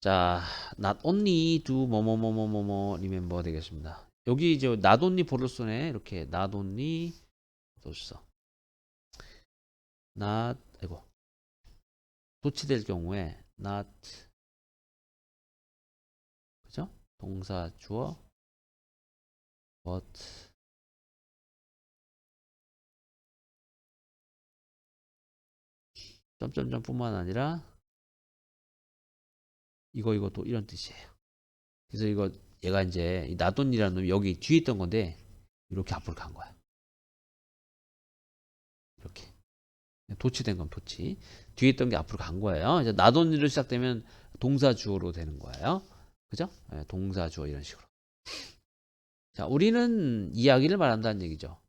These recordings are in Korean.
자, not only do 뭐뭐뭐뭐뭐뭐 remember 되겠습니다. 여기 이제 not only 쓰네. 이렇게 not only 써주어 not 아이고 도치될 경우에 not 그죠? 동사 주어 but 점점점 뿐만 아니라 이거 이거 또 이런 뜻이에요. 그래서 이거 얘가 이제 이 나돈이라는 놈이 여기 뒤에 있던 건데 이렇게 앞으로 간 거야. 이렇게 도치된 건 도치. 뒤에 있던 게 앞으로 간 거예요. 이제 나돈이로 시작되면 동사 주어로 되는 거예요. 그죠? 예, 동사 주어 이런 식으로. 자, 우리는 이야기를 말한다는 얘기죠.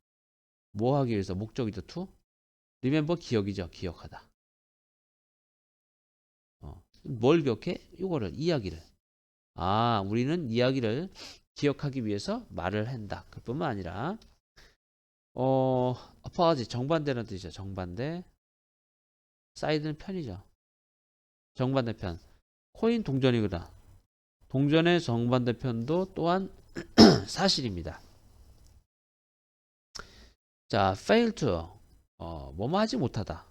뭐 하기 위해서 목적이죠. to. remember 기억이죠. 기억하다. 어, 뭘 기억해? 이거를 이야기를. 아, 우리는 이야기를 기억하기 위해서 말을 한다. 그뿐만 아니라 어, apology 정반대라는 뜻이죠. 정반대. 사이드는 편이죠. 정반대 편. 코인 동전이거다. 동전의 정반대 편도 또한 사실입니다. 자, fail to 어, 뭐뭐 하지 못하다.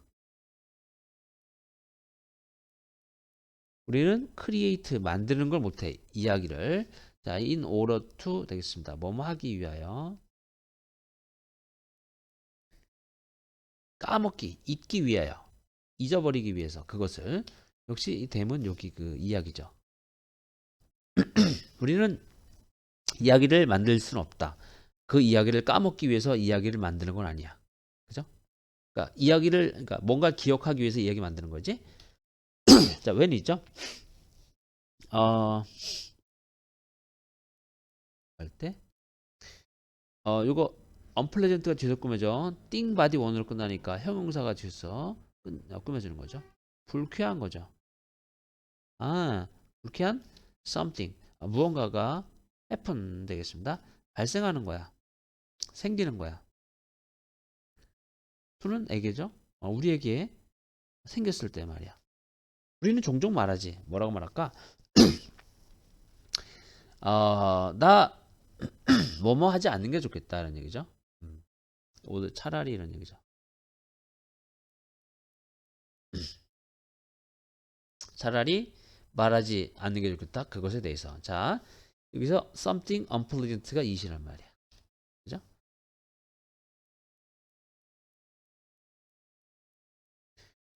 우리는 create 만드는 걸 못해 이야기를 자 in order to 되겠습니다. 뭐뭐 하기 위하여 까먹기 잊기 위하여 잊어버리기 위해서 그것을 역시 이 댐은 여기 그 이야기죠. 우리는 이야기를 만들 수는 없다. 그 이야기를 까먹기 위해서 이야기를 만드는 건 아니야. 그죠? 그러니까 이야기를 그러니까 뭔가 기억하기 위해서 이야기 만드는 거지. 자, 웬 있죠? 어, 할 때, 어, 요거 unpleasant가 꾸며져. 띵 바디 원으로 끝나니까 형용사가 어, 꾸며지는 거죠. 불쾌한 거죠. 아, 불쾌한 something. 어, 무언가가 happen 되겠습니다. 발생하는 거야. 생기는 거야. 또는 에게죠. 어, 우리에게 생겼을 때 말이야. 우리는 종종 말하지. 뭐라고 말할까? 어, 나 뭐뭐 하지 않는 게 좋겠다는 얘기죠. 음. 오늘 차라리 이런 얘기죠. 차라리 말하지 않는 게 좋겠다. 그것에 대해서. 자, 여기서 something unpleasant가 이시란 말이야. 그죠?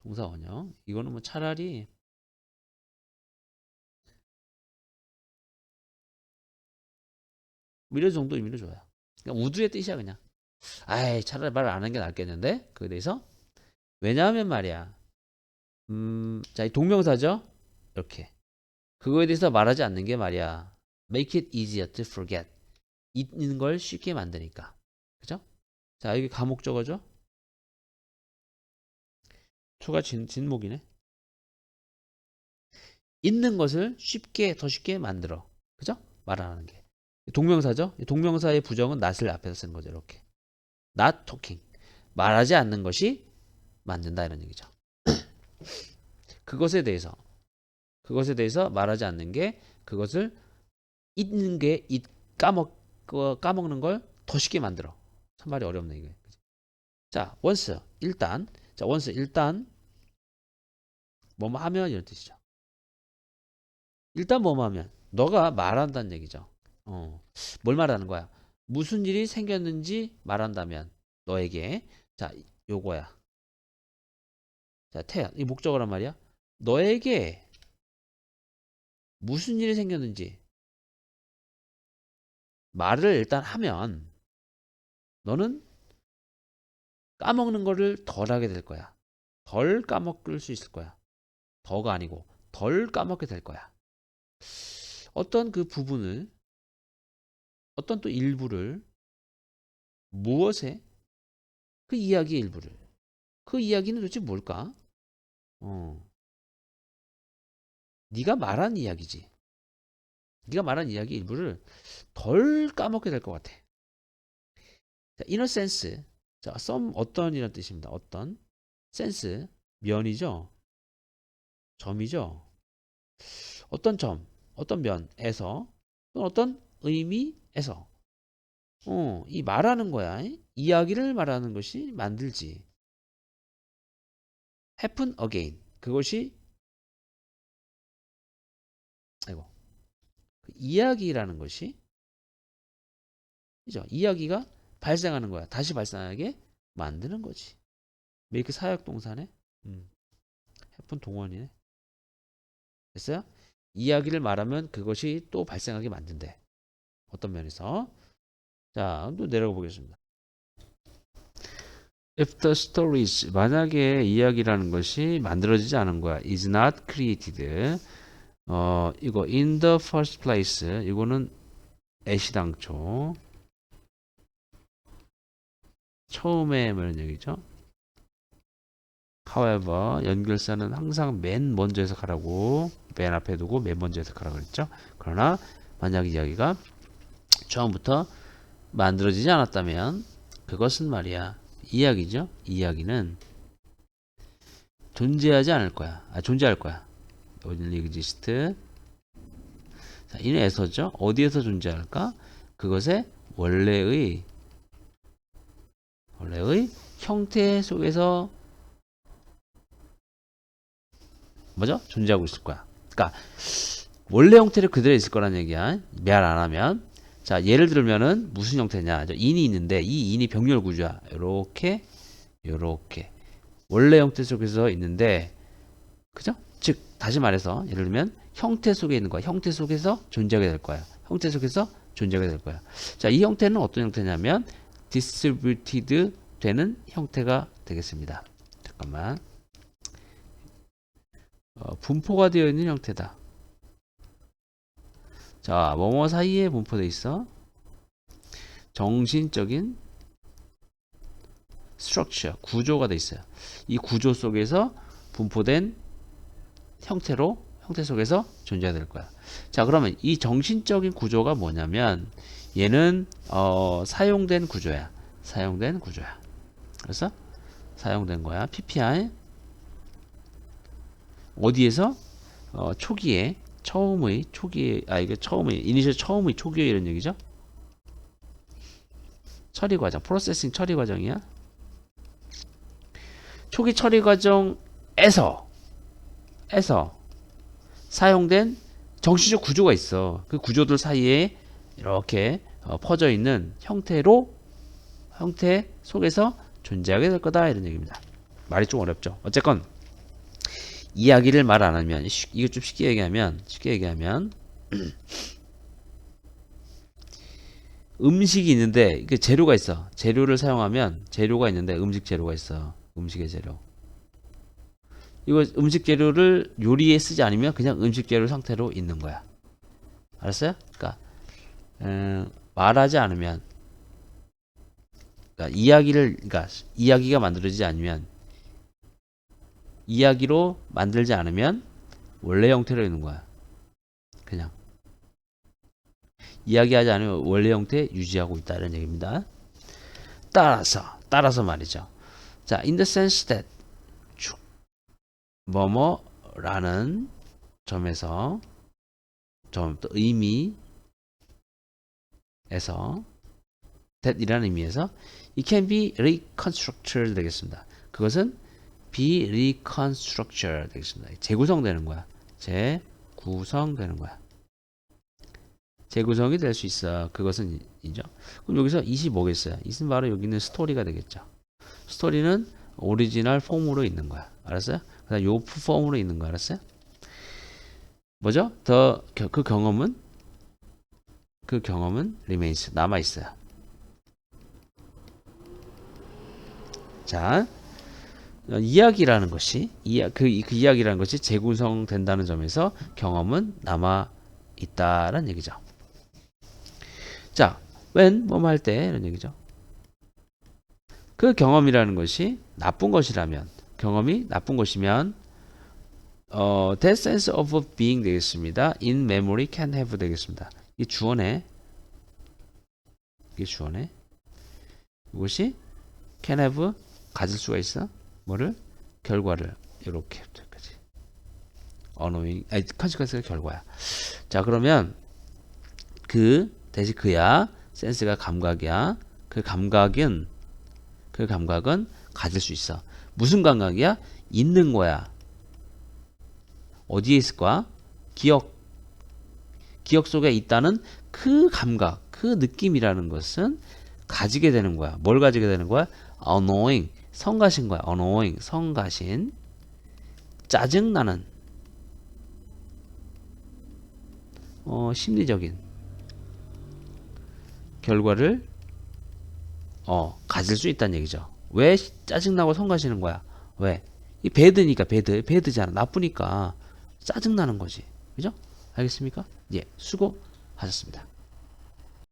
동사 원형. 이거는 뭐 차라리 뭐 이런 정도 의미로 줘요. 그냥 우두의 뜻이야 그냥. 아이 차라리 말 안 하는 게 낫겠는데 그에 대해서 왜냐하면 말이야. 음, 자, 이 동명사죠. 이렇게 그거에 대해서 말하지 않는 게 말이야. Make it easier to forget. 잊는 걸 쉽게 만드니까. 그죠? 자, 여기 가목적어죠. 초가 진, 진목이네. 잊는 것을 쉽게 더 쉽게 만들어. 그죠? 말안 하는 게. 동명사죠? 이 동명사의 부정은 not을 앞에서 쓰는 거죠. 이렇게. not talking. 말하지 않는 것이 만든다 이런 얘기죠. 그것에 대해서 그것에 대해서 말하지 않는 게 그것을 잊는 게 잊, 까먹 그 까먹는 걸 더 쉽게 만들어. 참 말이 어렵네 이게. 자, once 일단 자, once 일단 뭐뭐 하면 이런 뜻이죠. 일단 뭐뭐 하면 너가 말한다는 얘기죠. 어. 뭘 말하는 거야? 무슨 일이 생겼는지 말한다면 너에게 자, 요거야. 자, 태야. 이 목적어란 말이야. 너에게 무슨 일이 생겼는지 말을 일단 하면 너는 까먹는 거를 덜 하게 될 거야. 덜 까먹을 수 있을 거야. 더가 아니고 덜 까먹게 될 거야. 어떤 그 부분을 어떤 또 일부를 무엇에 그 이야기의 일부를 그 이야기는 도대체 뭘까? 어. 네가 말한 이야기지. 네가 말한 이야기 일부를 덜 까먹게 될 것 같아. 자, inner sense. 자, some 어떤 이란 뜻입니다. 어떤 sense 면이죠. 점이죠. 어떤 점, 어떤 면에서 또는 어떤 의미 에서 어, 이 말하는 거야. 이야기를 말하는 것이 만들지. happen again. 그것이 아이고. 그 이야기라는 것이 그죠? 이야기가 발생하는 거야. 다시 발생하게 만드는 거지. 메이크 사역 동사네. 음. 해픈 동원이네. 됐어요? 이야기를 말하면 그것이 또 발생하게 만든대. 어떤 면에서? 자, 또 내려가 보겠습니다. If the stories 만약에 이야기라는 것이 만들어지지 않은 거야. is not created. 어, 이거 in the first place. 이거는 애시당초. 처음에 뭐 이런 얘기죠. however 연결사는 항상 맨 먼저 해석하라고 맨 앞에 두고 맨 먼저 해석하라고 그랬죠. 그러나 만약 이야기가 처음부터 만들어지지 않았다면 그것은 말이야 이야기죠. 이야기는 존재하지 않을 거야. 아, 존재할 거야. only exist. 자, 이는 에서죠. 어디에서 존재할까? 그것의 원래의 원래의 형태 속에서 뭐죠? 존재하고 있을 거야. 그러니까 원래 형태를 그대로 있을 거란 얘기야. 말안 하면 자 예를 들면은 무슨 형태냐? 저 인이 있는데 이 인이 병렬 구조야. 요렇게 요렇게 원래 형태 속에서 있는데 그죠? 즉 다시 말해서 예를 들면 형태 속에 있는 거야. 형태 속에서 존재하게 될 거야. 형태 속에서 존재하게 될 거야. 자, 이 형태는 어떤 형태냐면 distributed 되는 형태가 되겠습니다. 잠깐만. 어, 분포가 되어 있는 형태다. 자, 뭐뭐 사이에 분포되어 있어? 정신적인 structure, 구조가 돼 있어요. 이 구조 속에서 분포된 형태로 형태 속에서 존재될 거야. 자, 그러면 이 정신적인 구조가 뭐냐면 얘는 어, 사용된 구조야. 사용된 구조야. 그래서 사용된 거야. PPI 어디에서 어, 초기에 처음의 초기에 아 이게 처음의 이니셜 처음의 초기에 이런 얘기죠. 처리 과정, 프로세싱 처리 과정이야. 초기 처리 과정에서 에서 사용된 정신적 구조가 있어. 그 구조들 사이에 이렇게 어, 퍼져 있는 형태로 형태 속에서 존재하게 될 거다 이런 얘기입니다. 말이 좀 어렵죠. 어쨌건 이야기를 말 안 하면 쉬- 이거 좀 쉽게 얘기하면 쉽게 얘기하면 음식이 있는데 그 재료가 있어. 재료를 사용하면 재료가 있는데 음식 재료가 있어. 음식의 재료. 이거 음식 재료를 요리에 쓰지 않으면 그냥 음식 재료 상태로 있는 거야. 알았어요? 그러니까 음, 말하지 않으면 그러니까 이야기를 그러니까 이야기가 만들어지지 않으면 이야기로 만들지 않으면 원래 형태로 있는 거야. 그냥 이야기하지 않으면 원래 형태 유지하고 있다는 얘기입니다. 따라서 따라서 말이죠. 자, in the sense that 쭉 뭐뭐라는 점에서 점 또 의미에서 that이라는 의미에서 it can be reconstructed 되겠습니다. 그것은 be reconstructed 되겠습니다. 재구성되는 거야. 재구성되는 거야. 재구성이 될 수 있어. 그것은 이죠. 그럼 여기서 이시 뭐겠어요? 이는 바로 여기 있는 스토리가 되겠죠. 스토리는 오리지널 폼으로 있는 거야. 알았어요? 그다음 요프 폼으로 있는 거 알았어요? 뭐죠? 더 그 경험은 그 경험은 remains 남아 있어요. 자, 어, 이야기라는 것이 이야, 그, 그 이야기라는 것이 재구성된다는 점에서 경험은 남아 있다라는 얘기죠. 자, when 뭐뭐 할 때 이런 얘기죠. 그 경험이라는 것이 나쁜 것이라면 경험이 나쁜 것이면 어, that sense of being 되겠습니다. in memory can have 되겠습니다. 이 주어네. 이게 주어네. 이것이 can have 가질 수가 있어. 뭐를? 결과를 이렇게 여기까지. annoying 아니 consequence가 결과야. 자 그러면 그 대신 그야 센스가 감각이야. 그 감각은 그 감각은 가질 수 있어. 무슨 감각이야? 있는 거야. 어디에 있을 거야? 기억. 기억 속에 있다는 그 감각, 그 느낌이라는 것은 가지게 되는 거야. 뭘 가지게 되는 거야? annoying. 성가신 거야. annoying. 성가신. 짜증나는. 어, 심리적인 결과를 어, 가질 수 있다는 얘기죠. 왜 짜증나고 성가시는 거야? 왜? 이 배드니까 배드. 배드잖아. 나쁘니까 짜증나는 거지. 그죠? 알겠습니까? 예. 수고하셨습니다.